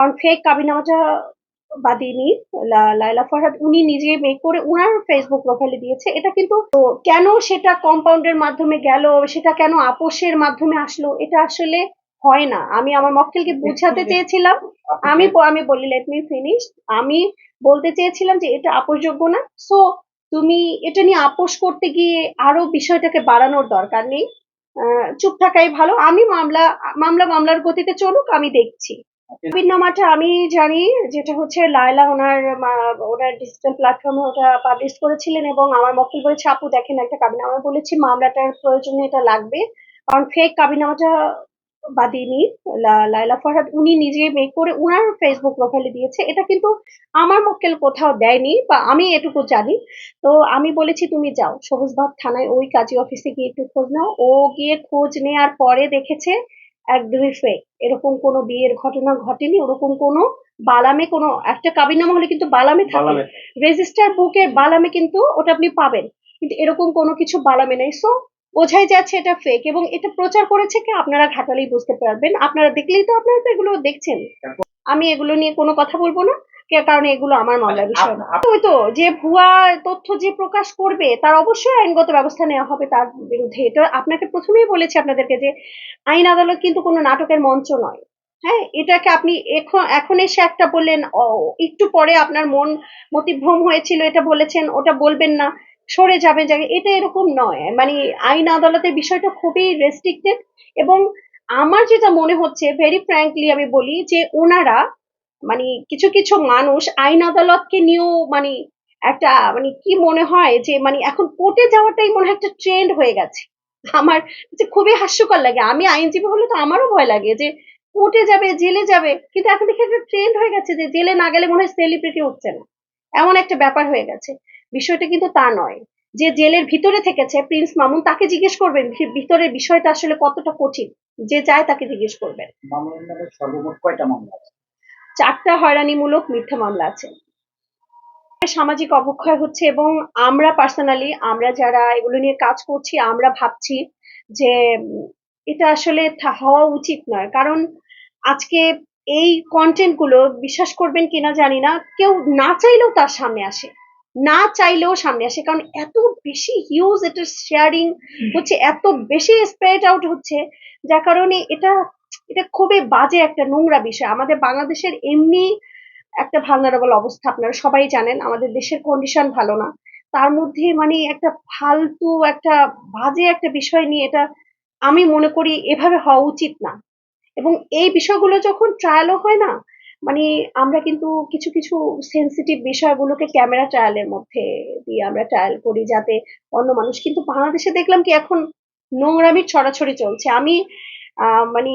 কারণ ফেক কাবিনামাটা বাদিনী লা- লায়লা ফরহাদ উনি নিজে মেক করে উনার ফেসবুক প্রোফাইলে দিয়েছে। এটা কিন্তু কেন সেটা কম্পাউন্ডের মাধ্যমে গেল সেটা কেন আপোষের মাধ্যমে আসলো এটা আসলে হয় না। আমি আমার মক্কেলকে বোঝাতে চেয়েছিলাম। আমি আমি বলি লেট মি ফিনিশ আমি বলতে চেয়েছিলাম যে এটা আপোষযোগ্য না। সো তুমি এটা নিয়ে আপোষ করতে গিয়ে আরও বিষয়টাকে বাড়ানোর দরকার নেই। আহ, চুপ থাকাই ভালো। আমি মামলা মামলা মামলার গতিতে চলুক আমি দেখছি। নামাটা আমি জানি যেটা হচ্ছে লায়লা ওনার ওনার ডিজিটাল প্ল্যাটফর্মে ওটা পাবলিশ করেছিলেন এবং আমার মক্কেল বলেছে আপু দেখেন একটা কাবিনামা বলেছি, মামলাটার প্রয়োজনে এটা লাগবে। কারণ ফেক কাবিনামাটা বাদিনী লায়লা ফরহাদ, উনি নিজে মেক করে উনার ফেসবুক প্রোফাইলে দিয়েছে। এটা কিন্তু আমার মক্কেল কোথাও দেয়নি বা আমি এটুকু জানি। তো আমি বলেছি, তুমি যাও সবুজবাগ থানায় ওই কাজী অফিসে গিয়ে একটু খোঁজ নাও। ও গিয়ে খোঁজ নেওয়ার পরে দেখেছে একদমই ফেক এরকম কোনো বিয়ের ঘটনা ঘটেনি ওরকম কোনো বালামে কোনো একটা কাবিনামা হলে কিন্তু বালামে থাকে। রেজিস্টার বুকে বালামে কিন্তু ওটা আপনি পাবেন। কিন্তু এরকম কোনো কিছু বালামে নেই। সো বোঝাই যাচ্ছে এটা ফেক এবং এটা প্রচার করেছে কি? আপনারা ঘাটালেই বুঝতে পারবেন। আপনারা দেখলেই তো আপনারা তো এগুলো দেখছেন। আমি এগুলো নিয়ে কোনো কথা বলব না। কারণ এগুলো আমার মামলার বিষয় না। ওই তো যে ভুয়া তথ্য যে প্রকাশ করবে তার অবশ্যই আইনগত ব্যবস্থা নেওয়া হবে তার বিরুদ্ধে। এটা আপনাকে প্রথমেই বলেছি আপনাদেরকে যে আইন আদালত কিন্তু কোনো নাটকের মঞ্চ নয়। হ্যাঁ এটাকে আপনি এখন এখন এসে একটা বললেন একটু পরে আপনার মন মতিভ্রম হয়েছিল এটা বলেছেন ওটা বলবেন না সরে যাবেন জায়গায় এটা এরকম নয়। মানে আইন আদালতের বিষয়টা খুবই রেস্ট্রিক্টেড এবং আমার যেটা মনে হচ্ছে ভেরি ফ্র্যাঙ্কলি আমি বলি যে ওনারা মানে কিছু কিছু মানুষ আইন আদালতকে নিয়েও মানে একটা মানে কি মনে হয় যে মানে এখন কোর্টে যাওয়াটাই মনে হয় একটা ট্রেন্ড হয়ে গেছে। আমার যে খুবই হাস্যকর লাগে। আমি আইনজীবী হলে তো আমারও ভয় লাগে যে কোর্টে যাবে, জেলে যাবে। কিন্তু এখন দেখি একটা ট্রেন্ড হয়ে গেছে যে জেলে না গেলে মনে হয় সেলিব্রিটি হচ্ছে না। এমন একটা ব্যাপার হয়ে গেছে। বিষয়টা কিন্তু তা নয়। যে জেলের ভিতরে থেকেছে প্রিন্স মামুন, তাকে জিজ্ঞেস করবেন ভিতরের বিষয়টা আসলে কতটা কঠিন? যে যায় তাকে জিজ্ঞেস করবেন। মামলার নামে সর্বমোট কয়টা মামলা চারটা হয়রানিমূলক মিথ্যা মামলা আছে। সামাজিক অবক্ষয় হচ্ছে এবং আমরা পার্সোনালি আমরা যারা এগুলো নিয়ে কাজ করছি আমরা ভাবছি যে এটা আসলে হওয়া উচিত নয়। কারণ আজকে এই কন্টেন্টগুলো বিশ্বাস করবেন কিনা জানি না কেউ না চাইলেও তার সামনে আসে। না চাইলেও সামনে আসে। কারণ এত বেশি হিউজ এটা শেয়ারিং হচ্ছে এত বেশি স্প্রেড আউট হচ্ছে যার কারণে এটা এটা খুবই বাজে একটা নোংরা বিষয়। আমাদের বাংলাদেশের এমনি একটা ভালনারেবল অবস্থা আপনারা সবাই জানেন, আমাদের দেশের কন্ডিশন ভালো না। তার মধ্যে মানে একটা ফালতু একটা বাজে একটা বিষয় নিয়ে এটা আমি মনে করি এভাবে হওয়া উচিত না। এবং এই বিষয়গুলো যখন ট্রায়ালও হয় না মানে আমরা কিন্তু কিছু কিছু সেন্সিটিভ বিষয়গুলোকে ক্যামেরা ট্রায়ালের মধ্যে দিয়ে আমরা ট্রায়াল করি যাতে অন্য মানুষ, কিন্তু বাংলাদেশে দেখলাম কি এখন নোংরামির ছড়াছড়ি চলছে। আমি মানে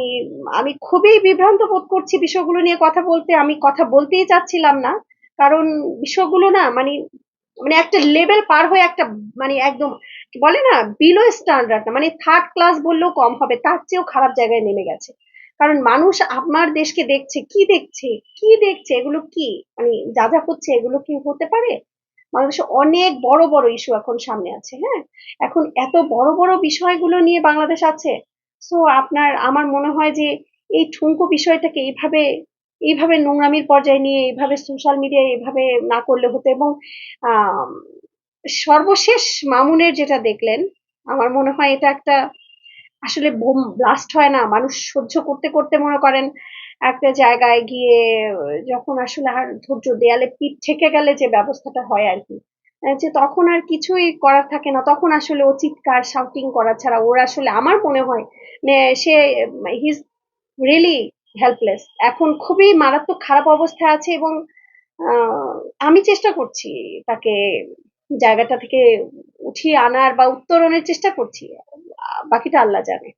আমি খুবই বিভ্রান্ত বোধ করছি বিষয়গুলো নিয়ে কথা বলতে। আমি কথা বলতেই চাচ্ছিলাম না। কারণ বিষয়গুলো না মানে মানে একটা লেভেল পার হয়ে একটা মানে একদম বলে না বিলো স্ট্যান্ডার্ড মানে থার্ড ক্লাস বললেও কম হবে, তার চেয়েও খারাপ জায়গায় নেমে গেছে। কারণ মানুষ আমার দেশকে দেখছে, কি দেখছে কি দেখছে, এগুলো কি? মানে যা যা হচ্ছে এগুলো কি হতে পারে? বাংলাদেশে অনেক বড় বড় ইস্যু এখন সামনে আছে হ্যাঁ? এখন এত বড় বড় বিষয়গুলো নিয়ে বাংলাদেশ আছে। সো আপনার, আমার মনে হয় যে এই ঠুনকো বিষয়টাকে এইভাবে এইভাবে নোংরামির পর্যায়ে নিয়ে, এইভাবে সোশ্যাল মিডিয়ায় এইভাবে না করলে হতো এবং সর্বশেষ মামুনের যেটা দেখলেন, আমার মনে হয় এটা একটা আসলে বোম ব্লাস্ট হয় না। মানুষ সহ্য করতে করতে মনে করেন, একটা জায়গায় গিয়ে, যখন আসলে আর ধৈর্য দেয়ালে পিঠ ঠেকে গেলে যে ব্যবস্থাটা হয় আর কি। যে তখন আর কিছুই করার থাকে না। তখন আসলে ও চিৎকার শাউটিং করা ছাড়া ওর আসলে আমার মনে হয় সে হিজ রিয়েলি হেল্পলেস এখন খুবই মারাত্মক খারাপ অবস্থা আছে এবং আমি চেষ্টা করছি তাকে জায়গাটা থেকে উঠিয়ে আনার বা উত্তরণের চেষ্টা করছি। বাকিটা আল্লাহ জানে।